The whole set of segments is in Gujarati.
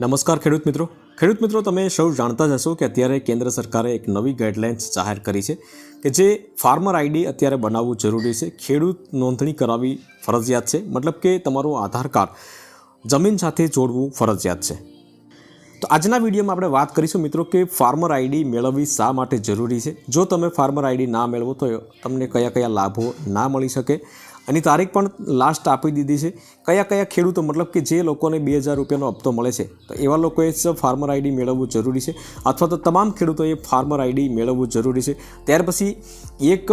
નમસ્કાર ખેડૂત મિત્રો. ખેડૂત મિત્રો, તમે સૌ જાણતા જ હશો કે અત્યારે કેન્દ્ર સરકારે એક નવી ગાઈડલાઇન્સ જાહેર કરી છે કે જે ફાર્મર આઈડી અત્યારે બનાવવું જરૂરી છે. ખેડૂત નોંધણી કરાવવી ફરજિયાત છે. મતલબ કે તમારું આધાર કાર્ડ જમીન સાથે જોડવું ફરજિયાત છે. તો આજના વિડીયોમાં આપણે વાત કરીશું મિત્રો કે ફાર્મર આઈડી મેળવવી શા માટે જરૂરી છે? જો તમે ફાર્મર આઈડી ના મેળવો તો તમને કયા કયા લાભો ના મળી શકે? એની તારીખ પણ લાસ્ટ આપી દીધી છે. કયા કયા ખેડૂતો, મતલબ કે જે લોકોને બે હજાર રૂપિયાનો હપ્તો મળે છે, તો એવા લોકોએ જ ફાર્મર આઈડી મેળવવું જરૂરી છે. અથવા તો તમામ ખેડૂતોએ ફાર્મર આઈડી મેળવવું જરૂરી છે. ત્યાર પછી એક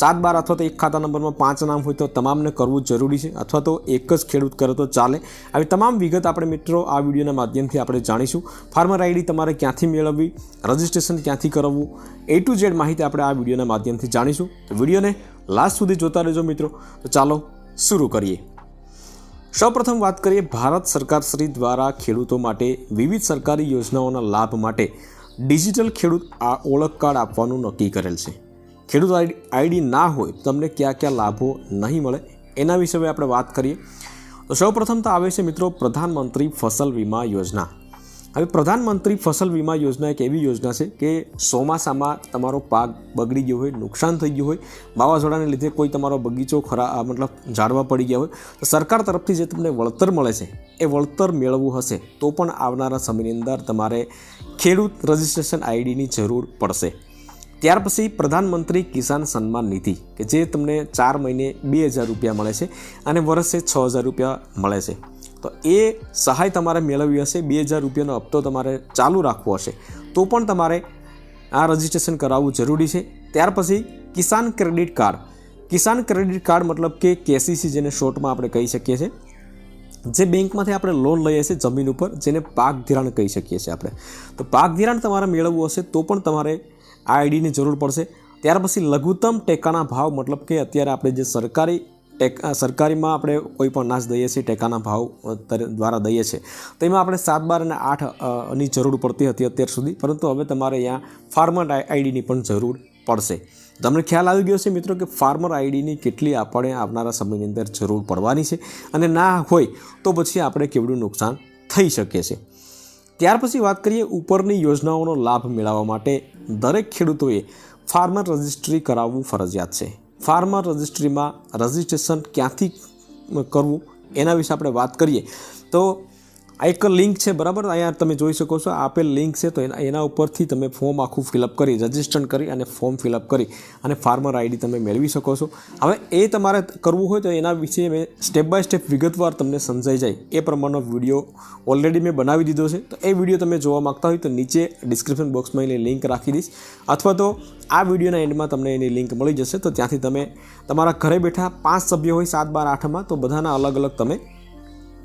સાત બાર અથવા તો એક ખાતા નંબરમાં પાંચ નામ હોય તો તમામને કરવું જરૂરી છે. અથવા તો એક જ ખેડૂત કરે તો ચાલે. આવી તમામ વિગત આપણે મિત્રો આ વિડીયોના માધ્યમથી આપણે જાણીશું. ફાર્મર આઈડી તમારે ક્યાંથી મેળવવી, રજિસ્ટ્રેશન ક્યાંથી કરવું એ ટુ ઝેડ માહિતી આપણે આ વિડીયોના માધ્યમથી જાણીશું. તો વિડીયોને લાસ્ટ સુધી જોતા રહેજો મિત્રો. તો ચાલો શરૂ કરીએ. સૌપ્રથમ વાત કરીએ ભારત સરકાર શ્રી દ્વારા ખેડૂતો માટે વિવિધ સરકારી યોજનાઓના લાભ માટે ડિજિટલ ખેડૂત આ ઓળખ કાર્ડ આપવાનું નક્કી કરેલ છે. ખેડૂત આઈડી ના હોય તમને કયા કયા લાભો નહીં મળે એના વિશે આપણે વાત કરીએ. તો સૌપ્રથમ તો આવે છે મિત્રો પ્રધાનમંત્રી ફસલ વીમા યોજના. હવે પ્રધાનમંત્રી ફસલ વીમા યોજના એક એવી યોજના છે કે ચોમાસામાં તમારો પાક બગડી ગયો હોય, નુકસાન થઈ ગયું હોય, વાવાઝોડાને લીધે કોઈ તમારો બગીચો ખરા મતલબ ઝાડવા પડી ગયા હોય, તો સરકાર તરફથી જે તમને વળતર મળે છે, એ વળતર મેળવવું હશે, તો પણ આવનારા સમયની અંદર તમારે ખેડૂત રજિસ્ટ્રેશન આઈડીની જરૂર પડશે. ત્યાર પછી પ્રધાનમંત્રી કિસાન સન્માન નિધિ, કે જે તમને ચાર મહિને બે હજાર રૂપિયા મળે છે, અને વર્ષે છ હજાર રૂપિયા મળે છે. તો એ સહાય તમારે મેળવવી હશે, બે હજાર રૂપિયાનો હપ્તો તમારે ચાલુ રાખવો હશે. તો પણ તમારે આ રજિસ્ટ્રેશન કરાવવું જરૂરી છે. ત્યાર પછી Kisan credit card. Kisan credit card મતલબ કે કેસીસી જેને શોર્ટમાં આપણે કહી શકીએ છીએ. જે બેંકમાંથી આપણે લોન લઈએ છીએ જમીન ઉપર, જેને પાક ધિરાણ કહી શકીએ છીએ આપણે. તો પાક ધિરાણ તમારે મેળવવું હશે તો પણ તમારે આ આઈડીની જરૂર પડશે. ત્યાર પછી લઘુત્તમ ટેકાના ભાવ મતલબ કે અત્યારે આપણે જે સરકારી ટેક સરકારીમાં આપણે કોઈ પણ નાશ દઈએ છીએ, ટેકાના ભાવ દ્વારા દઈએ છીએ. તો એમાં આપણે સાત, બાર અને આઠની જરૂર પડતી હતી અત્યાર સુધી. પરંતુ હવે તમારે અહીંયા ફાર્મર આઈડીની પણ જરૂર પડશે. તમને ખ્યાલ આવી ગયો છે મિત્રો કે ફાર્મર આઈડીની કેટલી આપણે આવનારા સમયની અંદર જરૂર પડવાની છે. અને ના હોય તો પછી આપણે કેવડું નુકસાન થઈ શકે છે. ત્યાર પછી વાત કરીએ ઉપરની યોજનાઓનો લાભ મેળવવા માટે દરેક ખેડૂતોએ ફાર્મર રજિસ્ટ્રી કરાવવું ફરજિયાત છે. ફાર્મર રજિસ્ટ્રીમાં રજિસ્ટ્રેશન ક્યાંથી કરવું એના વિશે આપણે વાત કરીએ. તો આ એક લિંક છે, બરાબર? અહીંયા તમે જોઈ શકો છો આપેલ લિંક છે, તો એના એના ઉપરથી તમે ફોર્મ આખું ફિલઅપ કરી રજિસ્ટર કરી અને ફોર્મ ફિલઅપ કરી અને ફાર્મર આઈડી તમે મેળવી શકો છો. હવે એ તમારે કરવું હોય તો એના વિશે મેં સ્ટેપ બાય સ્ટેપ વિગતવાર તમને સમજાઈ જાય. એ પ્રમાણનો વીડિયો ઓલરેડી મેં બનાવી દીધો છે. તો એ વીડિયો તમે જોવા માગતા હોય તો નીચે ડિસ્ક્રિપ્શન બોક્સમાં એની લિંક રાખી દઈશ. અથવા તો આ વિડીયોના એન્ડમાં તમને એની લિંક મળી જશે. તો ત્યાંથી તમે તમારા ઘરે બેઠા પાંચ સભ્યો હોય, સાત બાર આઠમાં, તો બધાના અલગ અલગ તમે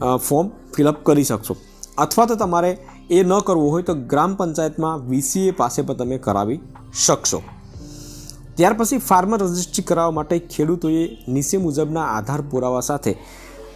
ફોર્મ ફિલઅપ કરી શકશો. અથવા તો તમારે એ ન કરવું હોય તો ગ્રામ પંચાયતમાં વીસીએ પાસે પણ તમે કરાવી શકશો. ત્યાર પછી ફાર્મર રજિસ્ટ્રી કરાવવા માટે ખેડૂતોએ નીચે મુજબના આધાર પુરાવા સાથે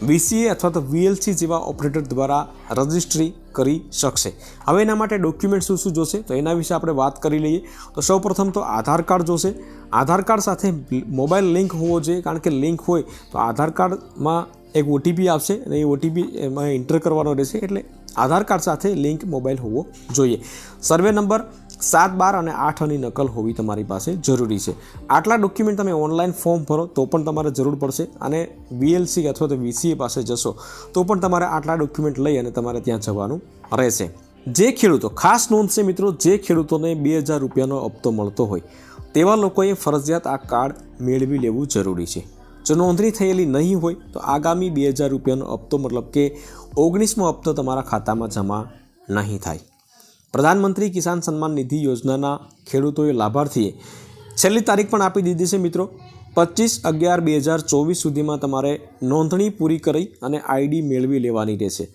વીસીએ અથવા તો વીએલસી જેવા ઓપરેટર દ્વારા રજિસ્ટ્રી કરી શકશે. હવે એના માટે ડોક્યુમેન્ટ શું શું જોશે? તો એના વિશે આપણે વાત કરી લઈએ. તો સૌપ્રથમ તો આધાર કાર્ડ જોશે. આધાર કાર્ડ સાથે મોબાઈલ લિંક હોવો જોઈએ. કારણ કે લિંક હોય તો આધાર કાર્ડમાં એક ઓટીપી આવશે અને એ ઓટીપી એમાં એન્ટર કરવાનો રહેશે એટલે આધાર કાર્ડ સાથે લિંક મોબાઈલ હોવો જોઈએ. સર્વે નંબર સાત બાર અને આઠની નકલ હોવી તમારી પાસે જરૂરી છે. આટલા ડોક્યુમેન્ટ તમે ઓનલાઈન ફોર્મ ભરો તો પણ તમારે જરૂર પડશે અને વીએલસી અથવા તો વીસીએ પાસે જશો તો પણ તમારે આટલા ડોક્યુમેન્ટ લઈ અને તમારે ત્યાં જવાનું રહેશે. જે ખેડૂતો, ખાસ નોંધ છે મિત્રો, જે ખેડૂતોને બે હજાર રૂપિયાનો હપ્તો મળતો હોય તેવા લોકોએ ફરજિયાત આ કાર્ડ મેળવી લેવું જરૂરી છે. જો નોંધણી થયેલી નહીં હોય તો આગામી બે હજાર રૂપિયાનો હપ્તો, મતલબ કે ઓગણીસમો હપ્તો તમારા ખાતામાં જમા નહીં થાય. પ્રધાનમંત્રી કિસાન સન્માન નિધિ યોજનાના ખેડૂતોએ લાભાર્થીએ છેલ્લી તારીખ પણ આપી દીધી છે, મિત્રો. પચીસ અગિયાર બે હજાર ચોવીસ સુધીમાં તમારે નોંધણી પૂરી કરી અને આઈડી મેળવી લેવાની રહેશે.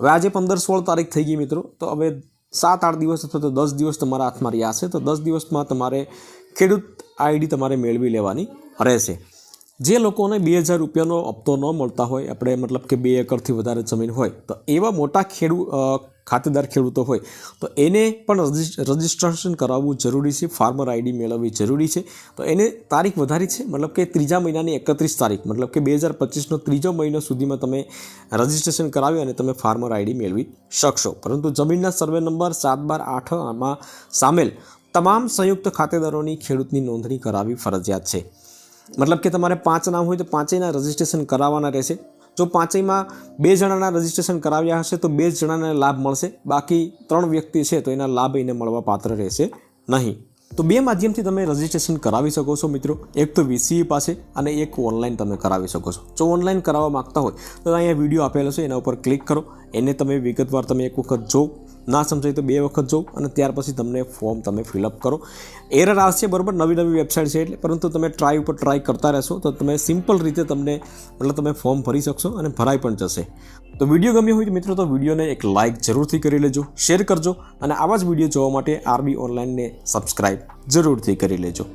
હવે આજે પંદર સોળ તારીખ થઈ ગઈ, મિત્રો. તો હવે સાત આઠ દિવસ અથવા તો દસ દિવસ તમારા હાથમાં રહ્યા છે. તો દસ દિવસમાં તમારે ખેડૂત આઈડી તમારે મેળવી લેવાની રહેશે. જે લોકોને બે હજાર રૂપિયાનો હપ્તો ન મળતા હોય, આપણે મતલબ કે બે એકરથી વધારે જમીન હોય, તો એવા મોટા ખેડૂત ખાતેદાર ખેડૂતો હોય, તો એને પણ રજિસ- રજિસ્ટ્રેશન કરાવવું જરૂરી છે, ફાર્મર આઈડી મેળવવી જરૂરી છે. તો એને તારીખ વધારી છે, મતલબ કે ત્રીજા મહિનાની એકત્રીસ તારીખ, મતલબ કે બે હજાર પચીસનો ત્રીજો મહિનો સુધીમાં તમે રજિસ્ટ્રેશન કરાવી અને તમે ફાર્મર આઈડી મેળવી શકશો. પરંતુ જમીનના સર્વે નંબર સાત બાર આઠ આમાં સામેલ તમામ સંયુક્ત ખાતેદારોની ખેડૂતની નોંધણી કરાવવી ફરજિયાત છે. મતલબ કે તમારે પાંચ નામ હોય તો પાંચેયના રજિસ્ટ્રેશન કરાવવાના રહેશે. જો પાંચેયમાં બે જણાના રજિસ્ટ્રેશન કરાવ્યા હશે તો બે જણાને લાભ મળશે. બાકી ત્રણ વ્યક્તિ છે તો એના લાભ એને મળવા પાત્ર રહેશે નહીં. તો બે માધ્યમથી તમે રજિસ્ટ્રેશન કરાવી શકો છો મિત્રો. એક તો વીસીઈ પાસે અને એક ઓનલાઈન તમે કરાવી શકો છો. જો ઓનલાઈન કરાવવા માગતા હોય તો અહીંયા વીડિયો આપેલો છે. એના ઉપર ક્લિક કરો. એને તમે વિગતવાર તમે એક વખત જો ના સમજાય તો બે વખત જોઉં અને ત્યાર પછી તમને ફોર્મ તમે ફિલઅપ કરો. એરર આવશે બરાબર, નવી નવી વેબસાઇટ છે એટલે, પરંતુ તમે ટ્રાય ઉપર ટ્રાય કરતા રહેશો તો તમે સિમ્પલ રીતે તમને, મતલબ તમે ફોર્મ ભરી શકશો અને ભરાઈ પણ જશે. તો વીડિયો ગમ્યો હોય તો મિત્રો તો વિડીયોને એક લાઇક જરૂરથી કરી લેજો શેર કરજો અને આવા જ વીડિયો જોવા માટે આરબી ઓનલાઈનને સબસ્ક્રાઈબ જરૂરથી કરી લેજો.